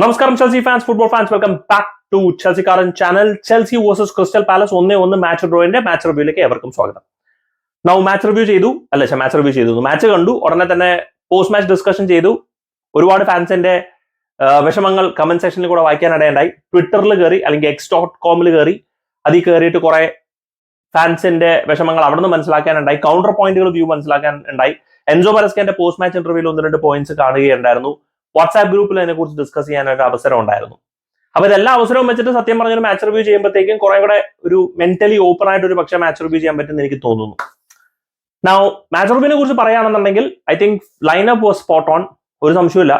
നമസ്കാരം Chelsea fans football fans welcome back to Chelsea കാരൻ channel Chelsea versus Crystal Palace ഒന്നേ ഒന്ന് match ഡ്രോയിന്റെ match റിവ്യൂയിലേക്ക് ഏവർക്കും സ്വാഗതം. നൗ മാച്ച് റിവ്യൂ ചെയ്തു. അല്ല മാച്ച് റിവ്യൂ ചെയ്തു. മാച്ച് കണ്ടു. ഉടനെ തന്നെ പോസ്റ്റ് മാച്ച് ഡിസ്കഷൻ ചെയ്തു. ഒരുപാട് ഫാൻസിന്റെ വിഷമങ്ങൾ കമന്റ് സെക്ഷനിൽ കൂടെ വായിക്കാൻ ഇടയുണ്ടായി. ട്വിറ്ററിൽ കയറി അല്ലെങ്കിൽ എക്സ് ഡോട്ട് കോമിൽ കയറി അതിൽ കയറിയിട്ട് കുറെ ഫാൻസിന്റെ വിഷമങ്ങൾ അവിടെ നിന്ന് മനസ്സിലാക്കാനുണ്ടായി കൗണ്ടർ പോയിന്റുകൾ വ്യൂ മനസ്സിലാക്കാൻ ഉണ്ടായി എൻസോ മരസ്കന്റെ പോസ്റ്റ് മാച്ച് ഇന്റർവ്യൂവിൽ ഒന്ന് രണ്ട് പോയിന്റ്സ് കാണുകയുണ്ടായിരുന്നു. വാട്സാപ്പ് ഗ്രൂപ്പിൽ അതിനെ കുറിച്ച് ഡിസ്കസ് ചെയ്യാനായിട്ട് അവസരം ഉണ്ടായിരുന്നു. അപ്പൊ ഇതെല്ലാ അവസരവും വെച്ചിട്ട് സത്യം പറഞ്ഞൊരു മാച്ച് റിവ്യൂ ചെയ്യുമ്പോഴത്തേക്കും കുറെ കൂടെ ഒരു മെന്റലി ഓപ്പൺ ആയിട്ട് ഒരു പക്ഷേ മാച്ച് റിവ്യൂ ചെയ്യാൻ പറ്റുമെന്ന് എനിക്ക് തോന്നുന്നു. നൗ മാച്ച് റിവ്യൂവിനെ കുറിച്ച് പറയുകയാണെന്നുണ്ടെങ്കിൽ I think lineup was spot on ഒരു സംശയമില്ല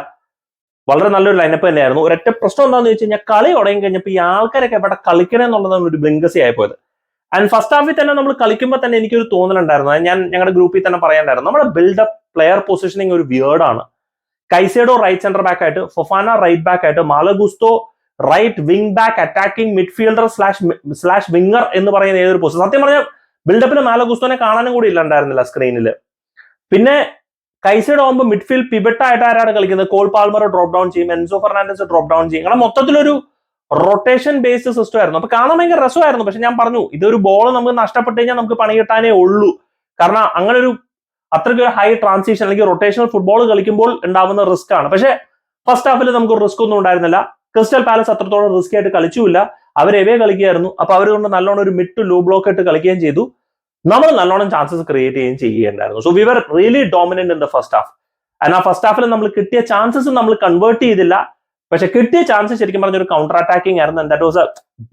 വളരെ നല്ലൊരു ലൈനപ്പ് തന്നെയായിരുന്നു. ഒരൊറ്റ പ്രശ്നം എന്താണെന്ന് വെച്ച് കഴിഞ്ഞാൽ കളി തുടങ്ങി കഴിഞ്ഞപ്പോൾ ഈ ആൾക്കാരൊക്കെ എവിടെ കളിക്കണേ എന്നുള്ളതാണ് ഒരു ബ്ലിങ്കസി ആയിപ്പോയത്. ആൻഡ് ഫസ്റ്റ് ഹാഫിൽ തന്നെ നമ്മൾ കളിക്കുമ്പോൾ തന്നെ എനിക്കൊരു തോന്നലുണ്ടായിരുന്നു. ഞാൻ ഞങ്ങളുടെ ഗ്രൂപ്പിൽ തന്നെ പറയാണ്ടായിരുന്നു നമ്മുടെ ബിൽഡപ്പ് പ്ലെയർ പൊസിഷനിങ് ഒരു വിയേർഡാണ് കൈസേഡോ റൈറ്റ് സെന്റർ ബാക്ക് ആയിട്ട് ഫൊഫാന റൈറ്റ് ബാക്ക് ആയിട്ട് Malo Gusto right wing back attacking midfielder slash slash winger എന്ന് പറയുന്ന ഏതൊരു പൊസിഷൻ സത്യം പറഞ്ഞാൽ ബിൽഡപ്പിന് മാലഗുസ്തോനെ കാണാനും കൂടി ഇല്ലാണ്ടായിരുന്നില്ല സ്ക്രീനിൽ പിന്നെ കൈസൈഡ് ആകുമ്പോൾ മിഡ്ഫീൽഡ് പിബറ്റ് ആയിട്ട് ആരാണ് കളിക്കുന്നത്? കോൾ പാൽമർ ഡ്രോപ്പ് ഡൗൺ ചെയ്യും എൻസോ ഫെർണാണ്ടസ് ഡ്രോപ്പ് ഡൗൺ ചെയ്യും. അങ്ങനെ മൊത്തത്തിലൊരു റൊട്ടേഷൻ ബേസ്ഡ് സിസ്റ്റം ആയിരുന്നു. അപ്പൊ കാണാൻ ഭയങ്കര രസമായിരുന്നു. പക്ഷെ ഞാൻ പറഞ്ഞു ഇതൊരു ബോൾ നമുക്ക് നഷ്ടപ്പെട്ടു കഴിഞ്ഞാൽ നമുക്ക് പണി കിട്ടാനേ ഉള്ളൂ. കാരണം അങ്ങനെ ഒരു അത്രയ്ക്ക് ഒരു ഹൈ ട്രാൻസിഷൻ അല്ലെങ്കിൽ റൊട്ടേഷണൽ ഫുട്ബോൾ കളിക്കുമ്പോൾ ഉണ്ടാവുന്ന റിസ്ക് ആണ്. പക്ഷേ ഫസ്റ്റ് ഹാഫിൽ നമുക്ക് റിസ്ക് ഒന്നും ഉണ്ടായിരുന്നില്ല. ക്രിസ്റ്റൽ പാലസ് അത്രത്തോളം റിസ്ക് ആയിട്ട് കളിച്ചുമില്ല. അവർ എവേ കളിക്കുകയായിരുന്നു. അപ്പൊ അവരുകൊണ്ട് നല്ലോണം ഒരു മിഡ് ടു ലോ ബ്ലോക്ക് ആയിട്ട് കളിക്കുകയും ചെയ്തു. നമ്മൾ നല്ലോണം ചാൻസസ് ക്രിയേറ്റ് ചെയ്യുകയും ചെയ്യുകയുണ്ടായിരുന്നു. So we were really dominant in the first half and ആ ഫസ്റ്റ് ഹാഫിൽ നമ്മൾ കിട്ടിയ ചാൻസസ് നമ്മൾ കൺവേർട്ട് ചെയ്തില്ല. പക്ഷെ കിട്ടിയ ചാൻസ് ശരിക്കും പറഞ്ഞ ഒരു കൗണ്ടർ അറ്റാക്കിംഗ് ആയിരുന്നു. That was a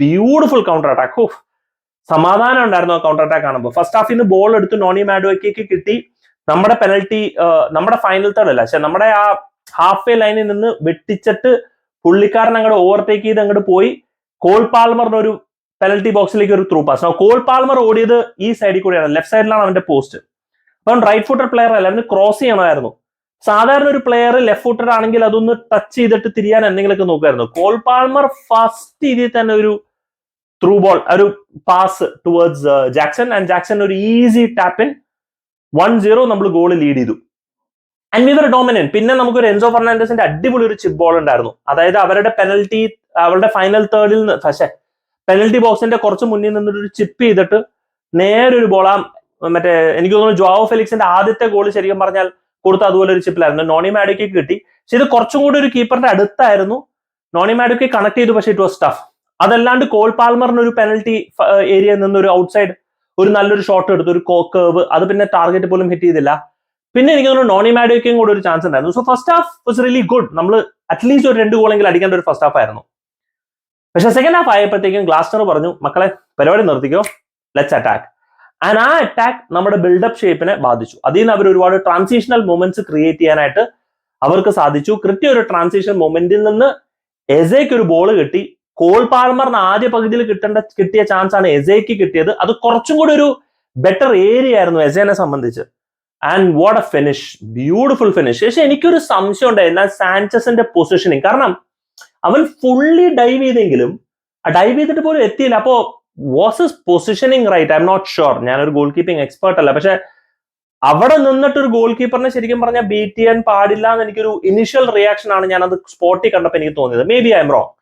beautiful counter attack സമാധാനം ഉണ്ടായിരുന്നു ആ കൗണ്ടർ അറ്റാക്ക് കാണുമ്പോൾ. ഫസ്റ്റ് ഹാഫിൽ നിന്ന് ബോൾ എടുത്ത് നോണി മാഡോയ്ക്ക് കിട്ടി. നമ്മുടെ പെനൽറ്റി നമ്മുടെ ഫൈനൽ തേർഡ് അല്ല. പക്ഷെ നമ്മുടെ ആ ഹാഫ് വേ ലൈനിൽ നിന്ന് വെട്ടിച്ചിട്ട് പുള്ളിക്കാരൻ അങ്ങോട്ട് ഓവർടേക്ക് ചെയ്ത് അങ്ങോട്ട് പോയി. കോൾ പാൽമറിന് ഒരു പെനൽറ്റി ബോക്സിലേക്ക് ഒരു ത്രൂ പാസ് കോൾ പാൽമർ ഓടിയത് ഈ സൈഡിൽ കൂടെയാണ്. ലെഫ്റ്റ് സൈഡിലാണ് അവന്റെ പോസ്റ്റ് അപ്പം റൈറ്റ് ഫുട്ടർ പ്ലെയർ അല്ല. അവന് ക്രോസ് ചെയ്യണമായിരുന്നു. സാധാരണ ഒരു പ്ലെയർ ലെഫ്റ്റ് ഫുട്ടർ ആണെങ്കിൽ അതൊന്ന് ടച്ച് ചെയ്തിട്ട് തിരിയാൻ എന്തെങ്കിലുമൊക്കെ നോക്കുമായിരുന്നു. കോൾ പാൽമർ ഫസ്റ്റ് രീതിയിൽ തന്നെ ഒരു ത്രൂ ബോൾ ഒരു pass towards Jackson and Jackson ഒരു easy tap in one zero നമ്മൾ ഗോൾ ലീഡ് ചെയ്തു. ആൻഡ് വിവർ ഡോമിനൻ പിന്നെ നമുക്ക് ഒരു എൻസോ ഫെർണാണ്ടസിന്റെ അടിപൊളി ഒരു ചിപ്പ് ബോൾ ഉണ്ടായിരുന്നു. അതായത് അവരുടെ പെനൽറ്റി അവരുടെ ഫൈനൽ തേർഡിൽ നിന്ന് പക്ഷേ പെനൽറ്റി ബോക്സിന്റെ കുറച്ച് മുന്നിൽ നിന്നൊരു ചിപ്പ് ചെയ്തിട്ട് നേരെ ഒരു ബോൾ ആ മറ്റേ എനിക്ക് തോന്നുന്നു ജോവോ ഫെലിക്സിന്റെ ആദ്യത്തെ ഗോൾ ശരിക്കും പറഞ്ഞാൽ കൊടുത്ത അതുപോലെ ഒരു ചിപ്പിലായിരുന്നു നോണി മാഡിക്ക് കിട്ടി. പക്ഷെ ഇത് കുറച്ചും കൂടി ഒരു കീപ്പറിന്റെ അടുത്തായിരുന്നു. നോണി മാഡിക്ക് കണക്ട് ചെയ്തു പക്ഷേ ഇറ്റ് വാസ് ടഫ് അതല്ലാണ്ട് കോൾ പാൽമറിന് ഒരു പെനൽറ്റി ഏരിയയിൽ നിന്ന് ഒരു ഔട്ട്സൈഡ് ഒരു നല്ലൊരു ഷോട്ട് എടുത്തു ഒരു കോക്കേവ് അത് പിന്നെ ടാർഗറ്റ് പോലും ഹിറ്റ് ചെയ്തില്ല. പിന്നെ എനിക്ക് തോന്നുന്നു നോണി മാഡോയ്ക്കും കൂടെ ഒരു ചാൻസ് ഉണ്ടായിരുന്നു. So first half was really good നമ്മൾ അറ്റ്ലീസ്റ്റ് ഒരു രണ്ട് ഗോളെങ്കിലും അടിക്കേണ്ട ഒരു ഫസ്റ്റ് ഹാഫ് ആയിരുന്നു. പക്ഷെ സെക്കൻഡ് ഹാഫ് ആയപ്പോഴത്തേക്കും ഗ്ലാസ്റ്റർ പറഞ്ഞു മക്കളെ പരിപാടി നിർത്തിക്കോ. ലെറ്റ്സ് അറ്റാക്ക് ആൻഡ് ആ അറ്റാക്ക് നമ്മുടെ ബിൽഡപ്പ് ഷേപ്പിനെ ബാധിച്ചു. അതിൽ നിന്ന് അവർ ഒരുപാട് ട്രാൻസിഷണൽ മൂമെന്റ്സ് ക്രിയേറ്റ് ചെയ്യാനായിട്ട് അവർക്ക് സാധിച്ചു. കൃത്യ ഒരു ട്രാൻസിഷൻ മൊമെന്റിൽ നിന്ന് എസേക്ക് ഒരു ബോൾ കിട്ടി. കോൾ പാൽമറിന് ആദ്യ പകുതിയിൽ കിട്ടേണ്ട കിട്ടിയ ചാൻസ് ആണ് എസേക്ക് കിട്ടിയത്. അത് കുറച്ചും കൂടി ഒരു ബെറ്റർ ഏരിയ ആയിരുന്നു എസേനെ സംബന്ധിച്ച്. And what a finish beautiful finish പക്ഷെ എനിക്കൊരു സംശയം ഉണ്ടായിരുന്നു സാൻചസിന്റെ പൊസിഷനിങ് കാരണം അവൻ ഫുള്ളി ഡൈവ് ചെയ്തെങ്കിലും ആ ഡൈവ് ചെയ്തിട്ട് പോലും എത്തിയില്ല. അപ്പോ was is positioning right I'm not sure ഞാനൊരു ഗോൾ കീപ്പിംഗ് എക്സ്പേർട്ട് അല്ല. പക്ഷെ അവിടെ നിന്നിട്ട് ഒരു ഗോൾ കീപ്പറിനെ ശരിക്കും പറഞ്ഞാൽ ബീറ്റ് ചെയ്യാൻ പാടില്ല എന്ന് എനിക്കൊരു ഇനിഷ്യൽ റിയാക്ഷൻ ആണ് ഞാൻ അത് സ്പോട്ടിൽ കണ്ടപ്പോൾ എനിക്ക് തോന്നിയത്. Maybe I'm wrong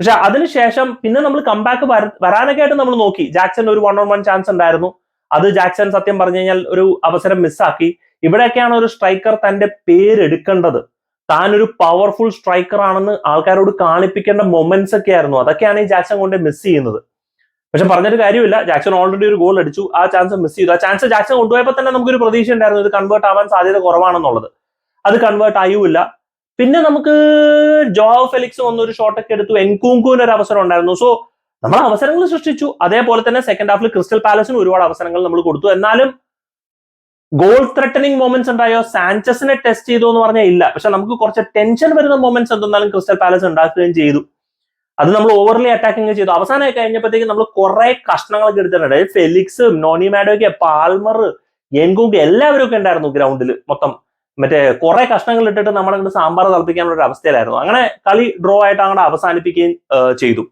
പക്ഷെ അതിനുശേഷം പിന്നെ നമ്മൾ കംബാക്ക് വരാനൊക്കെ ആയിട്ട് നമ്മൾ നോക്കി. ജാക്സൺ ഒരു വൺ ഓൺ വൺ ചാൻസ് ഉണ്ടായിരുന്നു. അത് ജാക്സൺ സത്യം പറഞ്ഞു കഴിഞ്ഞാൽ ഒരു അവസരം മിസ്സാക്കി ഇവിടെയൊക്കെയാണ് ഒരു സ്ട്രൈക്കർ തന്റെ പേരെടുക്കേണ്ടത് താൻ ഒരു പവർഫുൾ സ്ട്രൈക്കർ ആണെന്ന് ആൾക്കാരോട് കാണിപ്പിക്കേണ്ട മൊമെന്റ്സ് ഒക്കെ ആയിരുന്നു. അതൊക്കെയാണ് ഈ ജാക്സൺ കൊണ്ട് മിസ് ചെയ്യുന്നത്. പക്ഷെ പറഞ്ഞൊരു കാര്യമില്ല. ജാക്സൺ ഓൾറെഡി ഒരു ഗോൾ അടിച്ചു. ആ ചാൻസ് മിസ് ചെയ്തു. ആ ചാൻസ് ജാക്സൺ കൊണ്ടുപോയപ്പോൾ തന്നെ നമുക്കൊരു പ്രതീക്ഷ ഉണ്ടായിരുന്നു ഇത് കൺവേർട്ട് ആവാൻ സാധ്യത കുറവാണെന്നുള്ളത്. അത് കൺവേർട്ട് ആയുമില്ല. പിന്നെ നമുക്ക് ജോവ് ഫെലിക്സ് വന്നൊരു ഷോട്ടൊക്കെ എടുത്തു. എൻകൂങ്കുവിന് ഒരു അവസരം ഉണ്ടായിരുന്നു. സോ നമ്മൾ അവസരങ്ങൾ സൃഷ്ടിച്ചു. അതേപോലെ തന്നെ സെക്കൻഡ് ഹാഫിൽ ക്രിസ്റ്റൽ പാലസിന് ഒരുപാട് അവസരങ്ങൾ നമ്മൾ കൊടുത്തു. എന്നാലും ഗോൾ ത്രെട്ടനിങ് മൊമെന്റ്സ് ഉണ്ടായോ? സാൻചസിനെ ടെസ്റ്റ് ചെയ്തു എന്ന് പറഞ്ഞാൽ ഇല്ല. പക്ഷെ നമുക്ക് കുറച്ച് ടെൻഷൻ വരുന്ന മൊമെന്റ്സ് എന്തെന്നാലും ക്രിസ്റ്റൽ പാലസ് ഉണ്ടാക്കുകയും ചെയ്തു. അത് നമ്മൾ ഓവർലി അറ്റാക്കിങ് ചെയ്തു. അവസാനമായി കഴിഞ്ഞപ്പോഴത്തേക്ക് നമ്മൾ കുറെ കഷ്ണങ്ങളൊക്കെ എടുത്തിട്ടുണ്ട്. ഫെലിക്സ് നോണി മാഡോയ്ക്ക് പാൽമർ എൻകുങ്ക് എല്ലാവരും ഒക്കെ ഉണ്ടായിരുന്നു ഗ്രൗണ്ടിൽ മൊത്തം. മറ്റേ കുറെ കഷ്ണങ്ങൾ ഇട്ടിട്ട് നമ്മളെ കൊണ്ട് സാമ്പാർ തിളപ്പിക്കാനുള്ള ഒരു അവസ്ഥയിലായിരുന്നു. അങ്ങനെ കളി ഡ്രോ ആയിട്ട് അങ്ങനെ അവസാനിപ്പിക്കുകയും ചെയ്തു.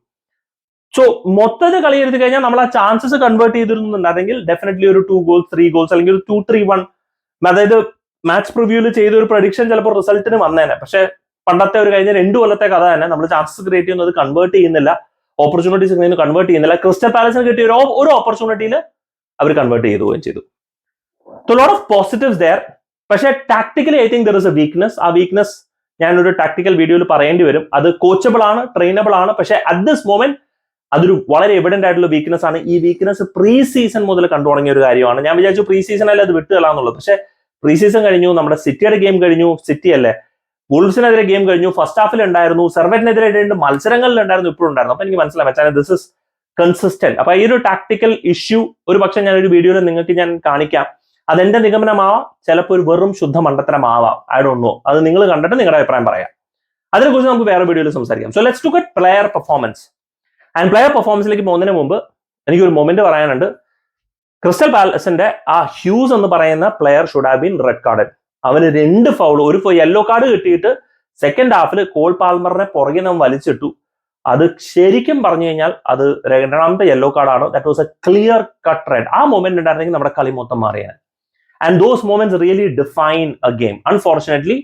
സോ മൊത്തത്തിൽ കളി എടുത്തു കഴിഞ്ഞാൽ നമ്മൾ ആ ചാൻസസ് കൺവേർട്ട് ചെയ്തിരുന്നുണ്ടെങ്കിൽ ഡെഫിനറ്റ്ലി ഒരു ടു ഗോൾസ് ത്രീ ഗോൾസ് അല്ലെങ്കിൽ ഒരു ടു ത്രീ വൺ അതായത് മാച്ച് പ്രിവ്യൂവിൽ ചെയ്ത ഒരു പ്രഡിക്ഷൻ ചിലപ്പോൾ റിസൾട്ടിന് വന്നേനെ. പക്ഷെ പണ്ടത്തെ ഒരു കഴിഞ്ഞ രണ്ടു കൊല്ലത്തെ കഥ തന്നെ നമ്മൾ ചാൻസസ് ക്രിയേറ്റ് ചെയ്യുന്നത് കൺവേർട്ട് ചെയ്യുന്നില്ല. ഓപ്പർച്യൂണിറ്റീസ് കൺവേർട്ട് ചെയ്യുന്നില്ല. ക്രിസ്റ്റൽ പാലസിന് കിട്ടിയ ഒരു ഒരു ഓപ്പർച്യൂണിറ്റിയിൽ അവർ കൺവേർട്ട് ചെയ്തു പോവുകയും ചെയ്തു. ലോട്ട് ഓഫ് പോസിറ്റീവ്സ് ദയർ പക്ഷേ tactically I think there is a weakness ആ വീക്ക്നെസ് ഞാനൊരു ടാക്ടിക്കൽ വീഡിയോയിൽ പറയേണ്ടി വരും. അത് കോച്ചബിൾ ആണ് ട്രെയിനബിൾ ആണ്. പക്ഷേ അറ്റ് ദിസ് മൊമെന്റ് അതൊരു വളരെ എവിഡന്റ് ആയിട്ടുള്ള വീക്ക്നെസ് ആണ്. ഈ വീക്ക്നെസ് പ്രീ സീസൺ മുതൽ കണ്ടു തുടങ്ങിയ ഒരു കാര്യമാണ്. ഞാൻ വിചാരിച്ചു പ്രീ സീസണിൽ അത് വിട്ടുകളാന്നുള്ളത് പക്ഷേ പ്രീ സീസൺ കഴിഞ്ഞു നമ്മുടെ സിറ്റിയുടെ ഗെയിം കഴിഞ്ഞു. സിറ്റി അല്ലേ? വുൾസിനെതിരെ ഗെയിം കഴിഞ്ഞു. ഫസ്റ്റ് ഹാഫിൽ ഉണ്ടായിരുന്നു. സെർവറ്റിനെതിരെ രണ്ട് മത്സരങ്ങളിൽ ഉണ്ടായിരുന്നു. ഇപ്പോഴും ഉണ്ടായിരുന്നു. അപ്പൊ എനിക്ക് മനസ്സിലായി വെച്ചാൽ ദിസ് ഇസ് കൺസിസ്റ്റന്റ് അപ്പൊ ഈ ഒരു ടാക്ടിക്കൽ ഇഷ്യൂ ഒരു പക്ഷെ ഞാൻ ഒരു വീഡിയോയിൽ നിങ്ങൾക്ക് ഞാൻ കാണിക്കാം. അതെന്റെ നിഗമനമാവാം ചിലപ്പോൾ ഒരു വെറും ശുദ്ധ മണ്ടത്തരമാവാം. ഐ ഡോണ്ട് നോ അത് നിങ്ങൾ കണ്ടിട്ട് നിങ്ങളുടെ അഭിപ്രായം പറയാം. അതിനെക്കുറിച്ച് നമുക്ക് വേറെ വീഡിയോയിൽ സംസാരിക്കാം. So let's to get player performance and player പെർഫോമൻസിലേക്ക് പോകുന്നതിന് മുമ്പ് എനിക്കൊരു മൊമെന്റ് പറയാനുണ്ട്. ക്രിസ്റ്റൽ പാലസിന്റെ ആ ഹ്യൂസ് എന്ന് പറയുന്ന player should have been red card അവന് രണ്ട് ഫൗൾ ഒരു യെല്ലോ കാർഡ് കിട്ടിയിട്ട് സെക്കൻഡ് ഹാഫിൽ കോൾ പാൽമറിനെ പുറകെ നാം വലിച്ചിട്ടു. അത് ശരിക്കും പറഞ്ഞു കഴിഞ്ഞാൽ അത് രണ്ടാമത്തെ യെല്ലോ കാർഡാണ് that was a clear cut red ആ മൊമെന്റ് ഉണ്ടായിരുന്നെങ്കിൽ നമ്മുടെ കളി മൊത്തം മാറിയാണ് and those moments really define a game unfortunately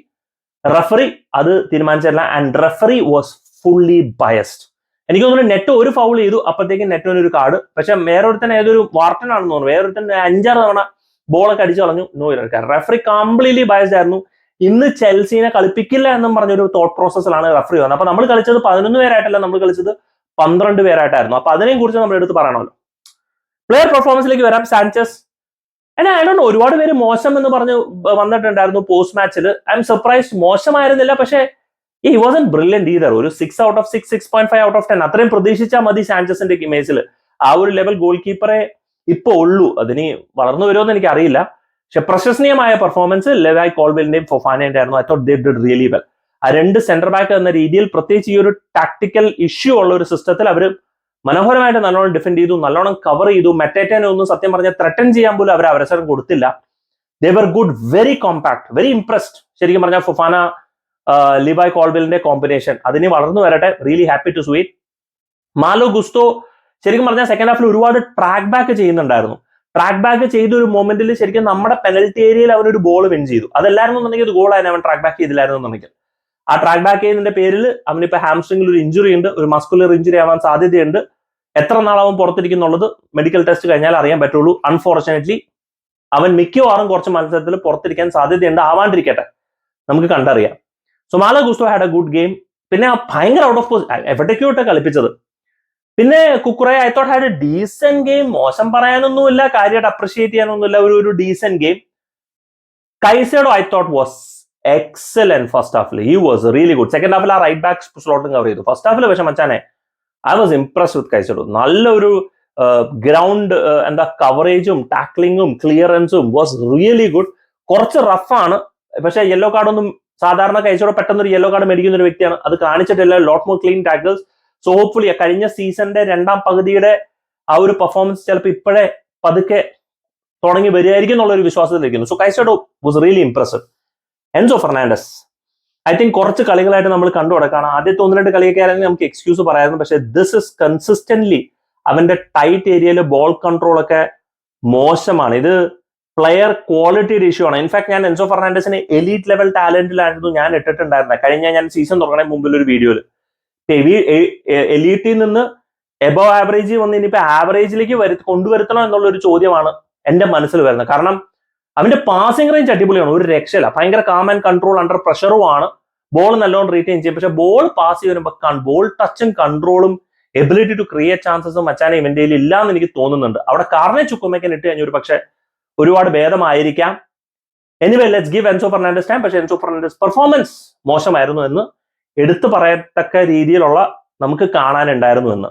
referee അത് തീരുമാനിച്ചില്ല and referee was fully biased എനിക്ക് തോന്നുന്നു നെറ്റ് ഒരു ഫൗൾ ചെയ്തു അപ്പോഴത്തേക്കും നെറ്റോന് ഒരു കാർഡ് പക്ഷെ വേറൊരുത്തൻ ഏതൊരു വാർട്ടൻ ആണെന്ന് തോന്നുന്നു. വേറൊരുത്തൻ അഞ്ചാറ് തവണ ബോളൊക്കെ അടിച്ചു കളഞ്ഞു. നോ റെഫറി കംപ്ലീറ്റ്ലി ബയസ്ഡ് ആയിരുന്നു. ഇന്ന് ചെൽസീനെ കളിപ്പിക്കില്ല എന്നും പറഞ്ഞൊരു തോട്ട് പ്രോസസ്സിലാണ് റെഫറി വന്നത്. അപ്പൊ നമ്മൾ കളിച്ചത് പതിനൊന്ന് പേരായിട്ടല്ല നമ്മൾ കളിച്ചത് പന്ത്രണ്ട് പേരായിട്ടായിരുന്നു. അപ്പൊ അതിനെയും കുറിച്ച് നമ്മൾ എടുത്ത് പറയണമല്ലോ പ്ലെയർ പെർഫോമൻസിലേക്ക് വരാം. സാൻചസ് എന്നാ ഐ ഡോണ്ട് ഒരുപാട് പേര് മോശം എന്ന് പറഞ്ഞ് വന്നിട്ടുണ്ടായിരുന്നു പോസ്റ്റ് മാച്ചിൽ ഐ എം സർപ്രൈസ്ഡ് മോശമായിരുന്നില്ല പക്ഷേ ഈ വാസ് എൻ ബ്രില്യന്റ് ഈതർ ഒരു six out of six six point five out of ten അത്രയും പ്രതീക്ഷിച്ചാൽ മതി സാൻചസിന്റെ ഇമേജിൽ ആ ഒരു ലെവൽ ഗോൾ കീപ്പറെ ഇപ്പൊ ഉള്ളൂ. അതിന് വളർന്നു വരുമെന്ന് എനിക്ക് അറിയില്ല പക്ഷെ പ്രശംസനീയമായ പെർഫോമൻസ് ലെവായ് കോൾവെലിന്റെയും ഫൊഫാനേന്റെ ആയിരുന്നു I thought they did really well ആ രണ്ട് സെന്റർ ബാക്ക് എന്ന രീതിയിൽ പ്രത്യേകിച്ച് ഈ ഒരു ടാക്ടിക്കൽ ഇഷ്യൂ ഉള്ള ഒരു സിസ്റ്റത്തിൽ അവർ മനോഹരമായിട്ട് നല്ലോണം ഡിഫെൻഡ് ചെയ്തു നല്ലോണം കവർ ചെയ്തു. മെറ്റേറ്റനെ ഒന്നും സത്യം പറഞ്ഞാൽ ത്രട്ടൻ ചെയ്യാൻ പോലും അവർ അവസരം കൊടുത്തില്ല. They were good very compact very impressed ശരിക്കും പറഞ്ഞാൽ ഫുഫാന ലിബായ് കോൾബിലിന്റെ കോമ്പിനേഷൻ അതിന് വളർന്നു വരട്ടെ. Really happy to sweet Malo Gusto ശരിക്കും പറഞ്ഞാൽ സെക്കൻഡ് ഹാഫിൽ ഒരുപാട് ട്രാക്ക് ബാക്ക് ചെയ്യുന്നുണ്ടായിരുന്നു. ട്രാക്ക് ബാക്ക് ചെയ്ത ഒരു മൊമെന്റിൽ ശരിക്കും നമ്മുടെ പെനൽറ്റി ഏരിയയിൽ അവനൊരു ബോൾ ഗോൾ വിൻ ചെയ്തു. അതല്ലായിരുന്നു എന്നുണ്ടെങ്കിൽ ഒരു ഗോളായിരുന്നു അവൻ ട്രാക്ക് ബാക്ക് ചെയ്തില്ലായിരുന്നു എന്നുണ്ടെങ്കിൽ ആ ട്രാക്ക് ബാക്ക് ചെയ്യുന്നതിന്റെ പേരിൽ അവനിപ്പോ ഹാംസ്ട്രിംഗിൽ ഒരു ഇഞ്ചുറി ഉണ്ട് ഒരു മസ്കുലർ ഇഞ്ചുറി ആവാൻ സാധ്യതയുണ്ട്. എത്ര നാളാവും പുറത്തിരിക്കുന്നുള്ളത് മെഡിക്കൽ ടെസ്റ്റ് കഴിഞ്ഞാൽ അറിയാൻ പറ്റുള്ളൂ. അൺഫോർച്ചുനേറ്റ്ലി അവൻ മിക്കവാറും കുറച്ച് മത്സരത്തിൽ പുറത്തിരിക്കാൻ സാധ്യതയുണ്ട്. ആവാണ്ടിരിക്കട്ടെ. നമുക്ക് കണ്ടറിയാം. So Malo Gusto had a good game പിന്നെ ആ ഭയങ്കര ഔട്ട് ഓഫ് എവിടേക്കോട്ടെ കളിപ്പിച്ചത്. പിന്നെ Cucurella I thought had a decent game മോശം പറയാനൊന്നുമില്ല. കാര്യമായിട്ട് അപ്രിഷിയേറ്റ് ചെയ്യാനൊന്നുമില്ല. ഒരു ഒരു decent game Caicedo I thought was excellent first Hafil he was really good second ഹാഫിൽ ആ റൈറ്റ് ബാക്ക് സ്ലോട്ടും കവർ ചെയ്തു. ഫസ്റ്റ് ഹാഫിൽ പക്ഷെ മച്ചാനെ I was impress with Caicedo നല്ലൊരു ഗ്രൗണ്ട് എന്താ കവറേജും ടാക്ലിങ്ങും ക്ലിയറൻസും വാസ് റിയലി ഗുഡ് കുറച്ച് റഫാണ് പക്ഷെ യെല്ലോ കാർഡൊന്നും സാധാരണ കഴിച്ചോടെ പെട്ടെന്ന് ഒരു യെല്ലോ കാർഡ് മേടിക്കുന്ന ഒരു വ്യക്തിയാണ്. അത് കാണിച്ചിട്ടില്ല. Lot more clean tackles so hopefully കഴിഞ്ഞ സീസണിന്റെ രണ്ടാം പകുതിയുടെ ആ ഒരു പെർഫോമൻസ് ചിലപ്പോൾ ഇപ്പോഴേ പതുക്കെ തുടങ്ങി വരികയായിരിക്കും എന്നുള്ളൊരു വിശ്വാസത്തിലിരിക്കുന്നു. So Caicedo was really impressive Enzo Fernandez. I think കുറച്ച് കളികളായിട്ട് നമ്മൾ കണ്ടു കിടക്കാണ് ആദ്യത്തെ ഒന്ന് രണ്ട് കളിയൊക്കെ ആണെങ്കിൽ നമുക്ക് എക്സ്ക്യൂസ് പറയാമായിരുന്നു. പക്ഷേ ദിസ് ഇസ് കൺസിസ്റ്റന്റ്ലി അവന്റെ ടൈറ്റ് ഏരിയയിലെ ബോൾ കൺട്രോൾ ഒക്കെ മോശമാണ്. ഇത് പ്ലെയർ ക്വാളിറ്റിയുടെ ഇഷ്യൂ ആണ്. ഇൻഫാക്ട് ഞാൻ എൻസോ ഫെർണാണ്ടസിനെ എലീറ്റ് ലെവൽ ടാലന്റിലായിരുന്നു ഞാൻ ഇട്ടിട്ടുണ്ടായിരുന്നത് കഴിഞ്ഞ ഞാൻ സീസൺ തുടങ്ങണേ മുമ്പിൽ ഒരു വീഡിയോയിൽ എലീറ്റിൽ നിന്ന് എബോ ആവറേജ് വന്ന് ഇനിയിപ്പോ ആവറേജിലേക്ക് വരു കൊണ്ടുവരുത്തണം എന്നുള്ള ഒരു ചോദ്യമാണ് എന്റെ മനസ്സിൽ വരുന്നത്. കാരണം അവന്റെ പാസിംഗ് റേഞ്ച് അടിപൊളിയാണ്. ഒരു രക്ഷയില്ല. ഭയങ്കര കാം ആൻഡ് കൺട്രോൾ അണ്ടർ പ്രഷറും ആണ്. ബോൾ നല്ലോണം റീറ്റെയിൻ ചെയ്യും. പക്ഷെ ബോൾ പാസ് ചെയ്യുമ്പോൾ ബോൾ ടച്ചും കൺട്രോളും എബിലിറ്റി ടു ക്രിയേറ്റ് ചാൻസസും മച്ചാനെ ഇവന്റെ ഇല്ല എന്ന് എനിക്ക് തോന്നുന്നുണ്ട്. അവിടെ കാർണെ ചുക്കുമേക്കൻ ഇട്ട് കഴിഞ്ഞൊരു പക്ഷെ ഒരുപാട് ഭേദമായിരിക്കാം. Anyway let's give Enzo Fernandez time പക്ഷെ എൻസോ ഫെർണാണ്ടസ് പെർഫോമൻസ് മോശമായിരുന്നു എന്ന് എടുത്തു പറയത്തക്ക രീതിയിലുള്ള നമുക്ക് കാണാനുണ്ടായിരുന്നു എന്ന്.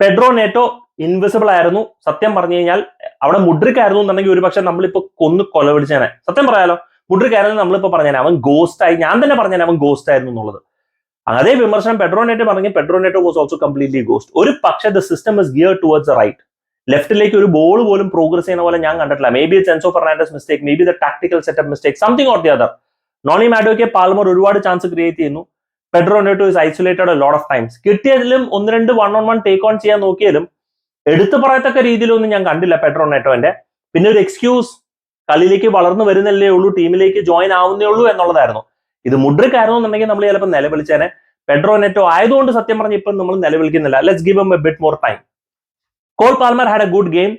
പെഡ്രോ നേറ്റോ ഇൻവിസിബിൾ ആയിരുന്നു. സത്യം പറഞ്ഞു കഴിഞ്ഞാൽ അവിടെ മുഡ്രിക് ആയിരുന്നു എന്നുണ്ടെങ്കിൽ ഒരുപക്ഷെ നമ്മളിപ്പോ കൊന്ന് കൊല വിളിച്ചേനെ സത്യം പറയാലോ മുഡ്രിക് ആയിരുന്നു നമ്മളിപ്പോ പറഞ്ഞേനെ. അവൻ ഗോസ്റ്റ് ആയി ഞാൻ തന്നെ പറഞ്ഞേനെ അവൻ ഗോസ്റ്റ് ആയിരുന്നു എന്നുള്ളത്. അതേ വിമർശനം പെട്രോനേറ്റ് പറഞ്ഞു Pedro Neto was also completely ghost ഒരു പക്ഷേ the system is gear towards right ലെഫ്റ്റിലേക്ക് ഒരു ബോൾ പോലും പ്രോഗ്രസ് ചെയ്യുന്ന പോലെ ഞാൻ കണ്ടിട്ടില്ല. Maybe sense of Fernandez mistake maybe the tactical setup mistake something or the other Noni Madueke Palmer ഒരുപാട് ചാൻസ് ക്രിയേറ്റ് ചെയ്യുന്നു. Pedro Neto is isolated lot of times കിട്ടിയതിലും ഒന്ന് രണ്ട് one on one take on ചെയ്യാൻ നോക്കിയാലും എടുത്തു പറയത്തക്ക രീതിയിലൊന്നും ഞാൻ കണ്ടില്ല പെഡ്രോ നെറ്റോന്റെ പിന്നെ ഒരു എക്സ്ക്യൂസ് കളിയിലേക്ക് വളർന്നു വരുന്നല്ലേ ഉള്ളൂ ടീമിലേക്ക് ജോയിൻ ആവുന്നേ ഉള്ളൂ എന്നുള്ളതായിരുന്നു. ഇത് മുഡ്രിക്കായിരുന്നു എന്നുണ്ടെങ്കിൽ നമ്മൾ ചിലപ്പോൾ നിലവിളിച്ചേനെ. പെഡ്രോ നെറ്റോ ആയതുകൊണ്ട് സത്യം പറഞ്ഞ ഇപ്പം നമ്മൾ നിലവിളിക്കുന്നില്ല. Let's give M A bit more time Cole Palmer had a good game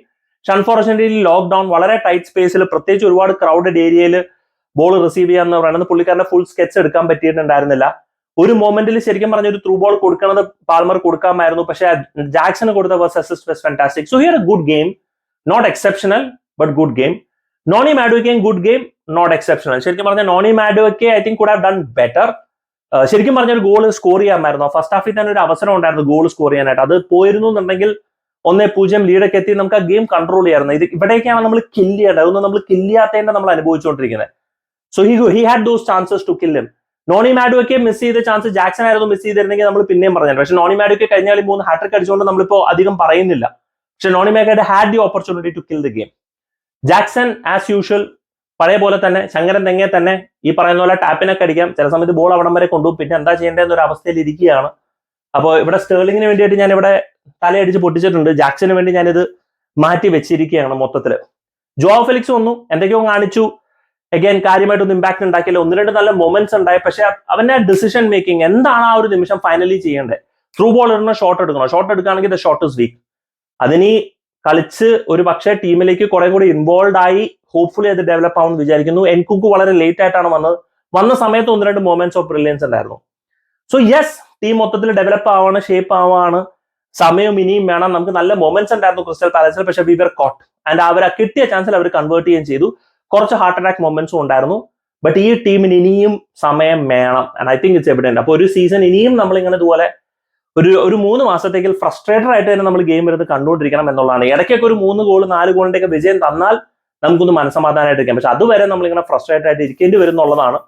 unfortunately lockdown വളരെ ടൈറ്റ് സ്പേസിൽ പ്രത്യേകിച്ച് ഒരുപാട് ക്രൗഡഡ് ഏരിയയിൽ ബോൾ റിസീവ് ചെയ്യാന്ന് പറയുന്നത് പുള്ളിക്കാരന്റെ ഫുൾ സ്കെച്ച് എടുക്കാൻ പറ്റിയിട്ടുണ്ടായിരുന്നില്ല. ഒരു മൊമെന്റിൽ ശരിക്കും പറഞ്ഞ ഒരു ത്രൂ ബോൾ കൊടുക്കണത് പാൽമർ കൊടുക്കാമായിരുന്നു. പക്ഷേ ജാക്സന് കൊടുത്ത was assist was fantastic so here a good game not exceptional but good game Noni മാഡുവയ്ക്കും good game not exceptional ശരിക്കും പറഞ്ഞാൽ Noni മാഡുവയ്ക്ക് I think could have done better ശരിക്കും പറഞ്ഞ ഒരു ഗോൾ സ്കോർ ചെയ്യാമായിരുന്നു. ഫസ്റ്റ് ഹാഫിൽ തന്നെ ഒരു അവസരം ഉണ്ടായിരുന്നു ഗോൾ സ്കോർ ചെയ്യാനായിട്ട്. അത് പോയിരുന്നു എന്നുണ്ടെങ്കിൽ ഒന്നേ പൂജ്യം ലീഡൊക്കെ എത്തി നമുക്ക് ആ ഗെയിം കൺട്രോൾ ചെയ്യായിരുന്നു ഇത് ഇവിടേക്കാണ് നമ്മൾ കില്ല് ചെയ്യേണ്ടത്. അതൊന്നും നമ്മൾ കില്ല് ചെയ്യാത്തതിന്റെ നമ്മൾ അനുഭവിച്ചുകൊണ്ടിരിക്കുന്നത്. So he he had those chances to കില്ലും Noni മാഡുവയ്ക്ക് മിസ് ചെയ്ത ചാൻസ് ജാക്സൺ ആയിരുന്നു മിസ് ചെയ്തിരുന്നെങ്കിൽ നമ്മൾ പിന്നെയും പറഞ്ഞു പക്ഷെ നോണി മാഡുവയ്ക്ക് കഴിഞ്ഞ കളി മൂന്ന് ഹാട്രിക് അടിച്ചുകൊണ്ട് നമ്മളിപ്പോ അധികം പറയുന്നില്ല. പക്ഷെ Noni മാഡുവയുടെ had the opportunity to kill the game Jackson as usual പഴയ പോലെ തന്നെ ശങ്കരൻ തെങ്ങെ തന്നെ ഈ പറയുന്ന പോലെ ടാപ്പിനൊക്കെ അടിക്കാം. ചില സമയത്ത് ബോൾ അവിടം വരെ കൊണ്ടുപോകും. പിന്നെ എന്താ ചെയ്യേണ്ടതെന്നൊരു അവസ്ഥയിൽ ഇരിക്കുകയാണ്. അപ്പോൾ ഇവിടെ സ്റ്റേർലിങ്ങിന് വേണ്ടിയിട്ട് ഞാൻ ഇവിടെ തലയടിച്ച് പൊട്ടിച്ചിട്ടുണ്ട്. ജാക്സന് വേണ്ടി ഞാനിത് മാറ്റി വെച്ചിരിക്കുകയാണ് മൊത്തത്തിൽ ജോ ഫെലിക്സ് വന്നു. എന്തൊക്കെയോ കാണിച്ചു. അഗൈൻ കാര്യമായിട്ടൊന്നും ഇമ്പാക്ട് ഉണ്ടാക്കിയില്ല. ഒന്ന് രണ്ട് നല്ല മൊമെന്റ്സ് ഉണ്ടായി. പക്ഷെ അവന്റെ ഡിസിഷൻ മേക്കിംഗ് എന്താണ് ആ ഒരു നിമിഷം ഫൈനലി ചെയ്യേണ്ടത്? ത്രൂ ബോൾ ഇടുന്ന ഷോട്ട് എടുക്കണം? ഷോട്ട് എടുക്കുകയാണെങ്കിൽ ദ ഷോട്ട് ഇസ് വീക്ക് അതിനി കളിച്ച് ഒരു പക്ഷേ ടീമിലേക്ക് കുറെ കൂടി ഇൻവോൾവ് ആയി ഹോപ്പ്ഫുള്ളി അത് ഡെവലപ്പ് ആവുമെന്ന് വിചാരിക്കുന്നു. എൻകുക്ക് വളരെ ലേറ്റ് ആയിട്ടാണ് വന്നത്. വന്ന സമയത്ത് ഒന്ന് രണ്ട് മൊമെന്റ്സ് ഓഫ് ബ്രില്യൻസ് ഉണ്ടായിരുന്നു. സോ യെസ് ടീം മൊത്തത്തിൽ ഡെവലപ്പ് ആവാണ് ഷേപ്പ് ആവാണ്. സമയം ഇനിയും വേണം. നമുക്ക് നല്ല മൊമെന്റ്സ് ഉണ്ടായിരുന്നു ക്രിസ്റ്റൽ പാലസിൽ പക്ഷെ വി വർ കോട്ട് ആൻഡ് അവർ കിട്ടിയ ചാൻസിൽ അവർ കൺവേർട്ട് ചെയ്യുകയും ചെയ്തു. കുറച്ച് ഹാർട്ട് അറ്റാക്ക് മൊമെന്റ്സും ഉണ്ടായിരുന്നു. ബട്ട് ഈ ടീമിന് ഇനിയും സമയം വേണം. And I think it's evident അപ്പോൾ ഒരു സീസൺ ഇനിയും നമ്മൾ ഇങ്ങനെ ഇതുപോലെ ഒരു ഒരു മൂന്ന് മാസത്തേക്ക് ഫ്രസ്ട്രേറ്റഡ് ആയിട്ട് തന്നെ നമ്മൾ ഗെയിം എടുത്ത് കണ്ടുകൊണ്ടിരിക്കണം എന്നുള്ളതാണ്. ഇടയ്ക്കൊക്കെ ഒരു മൂന്ന് ഗോൾ നാല് ഗോളിന്റെ ഒക്കെ വിജയം തന്നാൽ നമുക്കൊന്ന് മനസ്സമാധാനമായിട്ട് ഇരിക്കാം പക്ഷെ അതുവരെ നമ്മൾ ഇങ്ങനെ ഫ്രസ്ട്രേറ്റഡ് ആയിട്ട് ഇരിക്കേണ്ടി വരും എന്നുള്ളതാണ്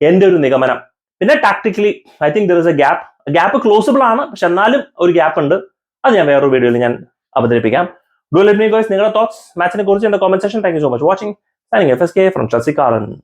എന്റെ ഒരു നിഗമനം. പിന്നെ tactically I think there is a gap gap closable ആണ്. പക്ഷെ എന്നാലും ഒരു ഗ്യാപ്പ് ഉണ്ട്. അത് ഞാൻ വേറൊരു വീഡിയോയിൽ ഞാൻ അവതരിപ്പിക്കാം. ഡു ലെറ്റ് മീ ഗോയ്സ് നിങ്ങളുടെ തോട്ട്സ് മാച്ചിനെ കുറിച്ച് comment section thank you so much watching signing FSK from Chelsea Carlin.